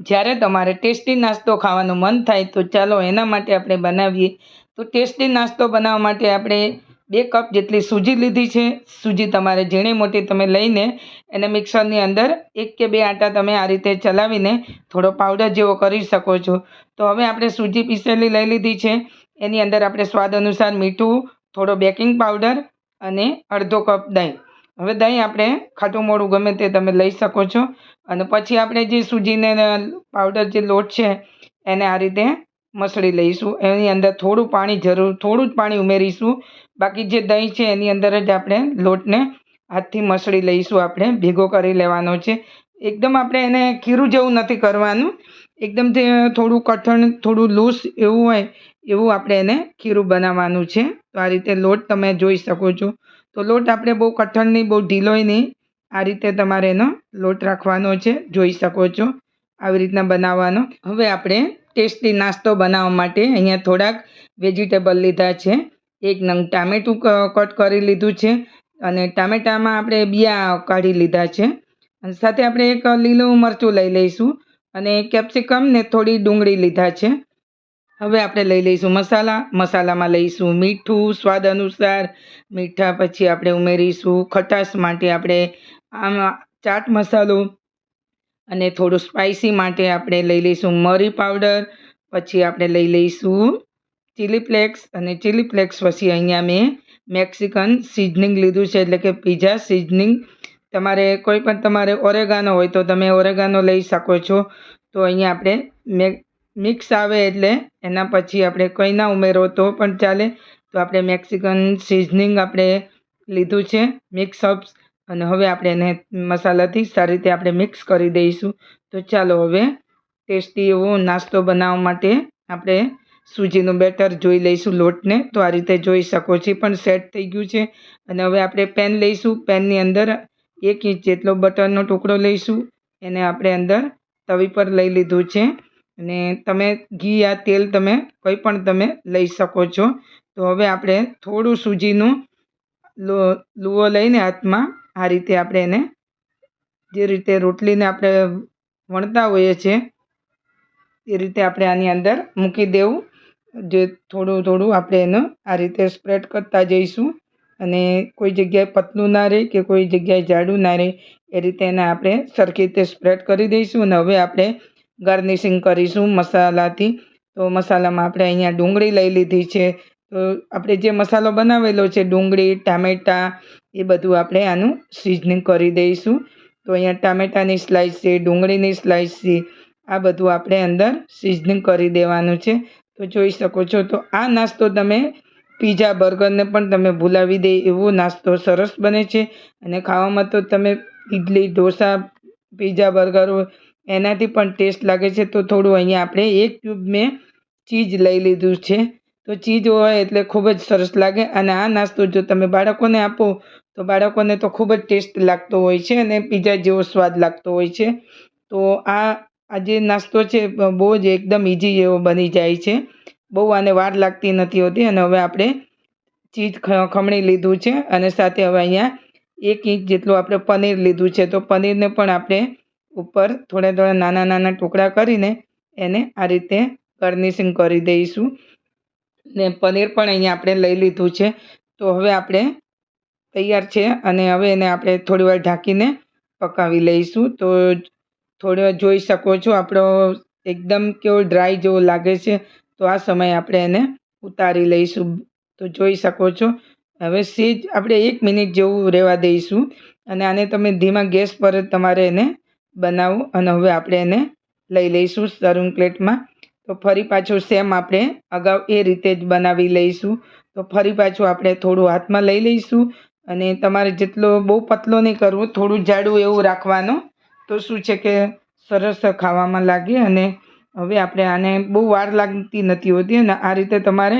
જ્યારે તમારે ટેસ્ટી નાસ્તો ખાવાનું મન થાય તો ચાલો એના માટે આપણે બનાવીએ. તો ટેસ્ટી નાસ્તો બનાવવા માટે આપણે બે કપ જેટલી સૂજી લીધી છે. સૂજી તમારે ઝીણી મોટી તમે લઈને એને મિક્સરની અંદર એક કે બે આટા તમે આ રીતે ચલાવીને થોડો પાવડર જેવો કરી શકો છો. તો હવે આપણે સૂજી પીસેલી લઈ લીધી છે. એની અંદર આપણે સ્વાદ અનુસાર મીઠું, થોડો બેકિંગ પાવડર અને અડધો કપ દહીં. હવે દહીં આપણે ખાટું મોડું ગમે તે તમે લઈ શકો છો. અને પછી આપણે જે સૂજીને પાવડર જે લોટ છે, એને આ રીતે મસળી લઈશું. એની અંદર થોડું પાણી જરૂર, થોડું જ પાણી ઉમેરીશું. બાકી જે દહીં છે, એની અંદર જ આપણે લોટને હાથથી મસળી લઈશું. આપણે ભેગો કરી લેવાનો છે. એકદમ આપણે એને ખીરું જેવું નથી કરવાનું. એકદમ તે થોડું કઠણ, થોડું લૂસ એવું હોય, એવું આપણે એને ખીરું બનાવવાનું છે. તો આ રીતે લોટ તમે જોઈ શકો છો. તો લોટ આપણે બહુ કઠણ નહીં, બહુ ઢીલોય નહીં. આ રીતે તમારે એનો લોટ રાખવાનો છે. જોઈ શકો છો આવી રીતના બનાવવાનો. હવે આપણે ટેસ્ટી નાસ્તો બનાવવા માટે અહીંયા થોડાક વેજીટેબલ લીધા છે. એક નંગ ટામેટું કટ કરી લીધું છે અને ટામેટામાં આપણે બિયા કાઢી લીધા છે. અને સાથે આપણે એક લીલું મરચું લઈ લઈશું. અને કેપ્સિકમ ને થોડી ડુંગળી લીધા છે. હવે આપણે લઈ લઈશું મસાલા. મસાલામાં લઈશું મીઠું, સ્વાદ અનુસાર. મીઠા પછી આપણે ઉમેરીશું ખટાશ માટે આપણે આમાં ચાટ મસાલો અને થોડું સ્પાઇસી માટે આપણે લઈ લઈશું મરી પાવડર પછી આપણે લઈ લઈશું ચીલી ફ્લેક્સ અને ચીલી ફ્લેક્સ પછી અહીંયા મેં મેક્સિકન સિઝનિંગ લીધું છે એટલે કે પીઝા સિઝનિંગ તમારે કોઈ પણ તમારે ઓરેગાનો હોય તો તમે ઓરેગાનો લઈ શકો છો. તો અહીંયા આપણે મિક્સ આવે એટલે એના પછી આપણે કંઈ ના ઉમેરો તો પણ ચાલે. તો આપણે મેક્સિકન સિઝનિંગ આપણે લીધું છે, મિક્સ અપ્સ. અને હવે આપણે એને મસાલાથી સારી રીતે આપણે મિક્સ કરી દઈશું. તો ચાલો હવે ટેસ્ટી એવો નાસ્તો બનાવવા માટે આપણે સૂજીનું બેટર જોઈ લઈશું લોટને. તો આ રીતે જોઈ શકો છો પણ સેટ થઈ ગયું છે. અને હવે આપણે પેન લઈશું. પેનની અંદર એક ઇંચ જેટલો બટરનો ટુકડો લઈશું. એને આપણે અંદર તવી પર લઈ લીધું છે. અને તમે ઘી યા તેલ તમે કંઈ પણ તમે લઈ શકો છો. તો હવે આપણે થોડું સૂજીનું લુઓ લઈને હાથમાં આ રીતે આપણે એને જે રીતે રોટલીને આપણે વણતા હોઈએ છીએ એ રીતે આપણે આની અંદર મૂકી દેવું. જે થોડું થોડું આપણે એનું આ રીતે સ્પ્રેડ કરતા જઈશું. અને કોઈ જગ્યાએ પતલું ના રહે કે કોઈ જગ્યાએ જાડું ના રહે, એ રીતે એને આપણે સરખી રીતે સ્પ્રેડ કરી દઈશું અને હવે આપણે ગાર્નિશિંગ કરીશું મસાલાથી. તો મસાલામાં આપણે અહીંયા ડુંગળી લઈ લીધી છે. તો આપણે જે મસાલો બનાવેલો છે, ડુંગળી, ટામેટાં, એ બધું આપણે આનું સિઝનિંગ કરી દઈશું. તો અહીંયા ટામેટાની સ્લાઇસ છે, ડુંગળીની સ્લાઇસ છે, આ બધું આપણે અંદર સિઝનિંગ કરી દેવાનું છે. તો જોઈ શકો છો, તો આ નાસ્તો તમે પીઝા, બર્ગરને પણ તમે ભૂલાવી દે એવો નાસ્તો સરસ બને છે. અને ખાવામાં તો તમે ઇડલી ઢોસા, પીઝા, બર્ગર એનાથી પણ ટેસ્ટ લાગે છે. તો થોડું અહીંયા આપણે એક ક્યુબ મેં ચીઝ લઈ લીધું છે. તો ચીઝ હોય એટલે ખૂબ જ સરસ લાગે. અને આ નાસ્તો જો તમે બાળકોને આપો, તો બાળકોને તો ખૂબ જ ટેસ્ટ લાગતો હોય છે અને પીઝા જેવો સ્વાદ લાગતો હોય છે. તો આ આ જે નાસ્તો છે, બહુ જ એકદમ ઇઝી એવો બની જાય છે. બહુ આને વાર લાગતી નથી હોતી અને હવે આપણે ચીજ ખમણી લીધું છે અને સાથે હવે અહીંયા એક ઇંચ જેટલું આપણે પનીર લીધું છે. તો પનીરને પણ આપણે ઉપર થોડા થોડા નાના નાના ટુકડા કરીને એને આ રીતે ગાર્નિશિંગ કરી દઈશું. ને પનીર પણ અહીંયા આપણે લઈ લીધું છે. તો હવે આપણે તૈયાર છે અને હવે એને આપણે થોડીવાર ઢાંકીને પકાવી લઈશું. તો થોડી જોઈ શકો છો આપણો એકદમ કેવો ડ્રાય જેવો લાગે છે. તો આ સમયે આપણે એને ઉતારી લઈશું. તો જોઈ શકો છો, હવે સેજ આપણે એક મિનિટ જેવું રહેવા દઈશું અને આને તમે ધીમા ગેસ પર જ તમારે એને બનાવો અને હવે આપણે એને લઈ લઈશું સર્વિંગ પ્લેટમાં. તો ફરી પાછું સેમ આપણે અગાઉ એ રીતે જ બનાવી લઈશું. તો ફરી પાછું આપણે થોડું હાથમાં લઈ લઈશું અને તમારે જેટલો બહુ પતલો નહીં કરવું, થોડું જાડું એવું રાખવાનું. તો શું છે કે સરસ ખાવામાં લાગે અને હવે આપણે આને બહુ વાર લાગતી નથી હોતી અને આ રીતે તમારે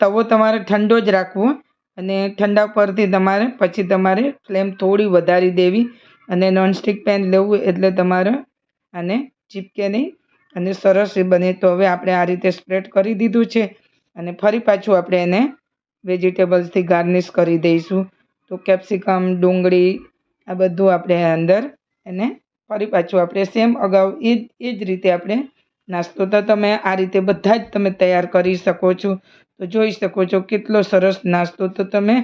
તવો તમારે ઠંડો જ રાખવો અને ઠંડા પરથી તમારે પછી તમારે ફ્લેમ થોડી વધારી દેવી અને નોનસ્ટિક પેન લેવું એટલે તમારે આને ચીપકે નહીં અને સરસ બને. તો હવે આપણે આ રીતે સ્પ્રેડ કરી દીધું છે અને ફરી પાછું આપણે એને વેજીટેબલ્સથી ગાર્નિશ કરી દઈશું. તો કેપ્સિકમ, ડુંગળી આ બધું આપણે અંદર એને ફરી પાછું આપણે સેમ અગાઉ એ એ જ રીતે આપણે નાસ્તો. તો તમે આ રીતે બધા જ તમે તૈયાર કરી શકો છો. તો જોઈ શકો છો કેટલો સરસ નાસ્તો. તો તમે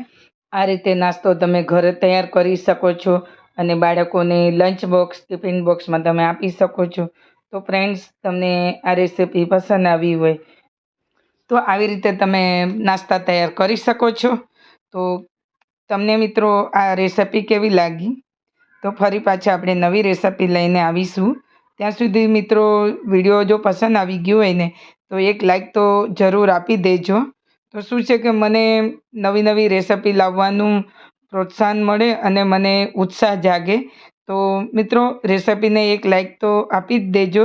આ રીતે નાસ્તો તમે ઘરે તૈયાર કરી શકો છો અને બાળકોને લંચ બોક્સ ટિફિન બોક્સમાં તમે આપી શકો છો. તો ફ્રેન્ડ્સ તમને આ રેસીપી પસંદ આવી હોય તો આવી રીતે તમે નાસ્તા તૈયાર કરી શકો છો. તો તમને મિત્રો આ રેસીપી કેવી લાગી? તો ફરી પાછા આપણે નવી રેસીપી લઈને આવીશું. ત્યાં સુધી મિત્રો વીડિયો જો પસંદ આવી ગયો હોય ને, તો એક લાઈક તો જરૂર આપી દેજો. તો શું છે કે મને નવી નવી રેસીપી લાવવાનું પ્રોત્સાહન મળે અને મને ઉત્સાહ જાગે. તો મિત્રો રેસીપીને એક લાઈક તો આપી જ દેજો.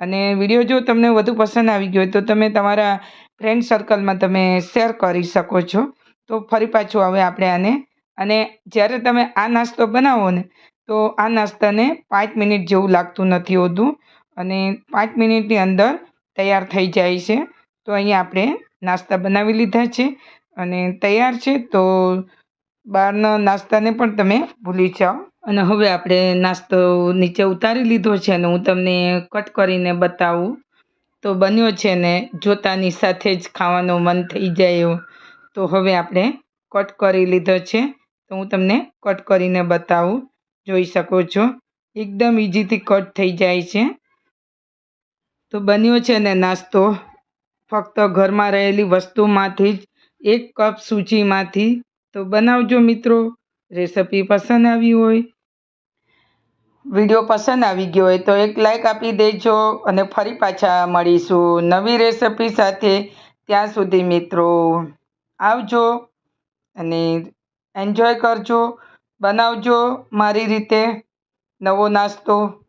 અને વીડિયો જો તમને વધુ પસંદ આવી ગયો હોય તો તમે તમારા ફ્રેન્ડ સર્કલમાં તમે શેર કરી શકો છો. તો ફરી પાછું હવે આપણે આને. અને જ્યારે તમે આ નાસ્તો બનાવો ને તો આ નાસ્તાને પાંચ મિનિટ જેવું લાગતું નથી હોતું અને પાંચ મિનિટની અંદર તૈયાર થઈ જાય છે. તો અહીંયા આપણે નાસ્તા બનાવી લીધા છે અને તૈયાર છે તો બહારના નાસ્તાને પણ તમે ભૂલી જાઓ. અને હવે આપણે નાસ્તો નીચે ઉતારી લીધો છે અને હું તમને કટ કરીને બતાવું. તો બન્યો છે ને જોતાની સાથે જ ખાવાનું મન થઈ જાય. એવું તો હવે આપણે કટ કરી લીધો છે. તો હું તમને કટ કરીને બતાવું. જોઈ શકો છો. એકદમ ઇઝીથી કટ થઈ જાય છે. તો બન્યો છે ને નાસ્તો. ફક્ત ઘરમાં રહેલી વસ્તુમાંથી જ એક કપ સૂચિમાંથી તો બનાવજો મિત્રો. રેસિપી પસંદ આવી હોય. વીડિયો પસંદ આવી ગયો હોય તો એક લાઇક આપી દેજો અને ફરી પાછા મળીશું નવી રેસિપી સાથે. ત્યાં સુધી મિત્રો, આવજો અને એન્જોય કરજો. બનાવજો મારી રીતે. નવો નાસ્તો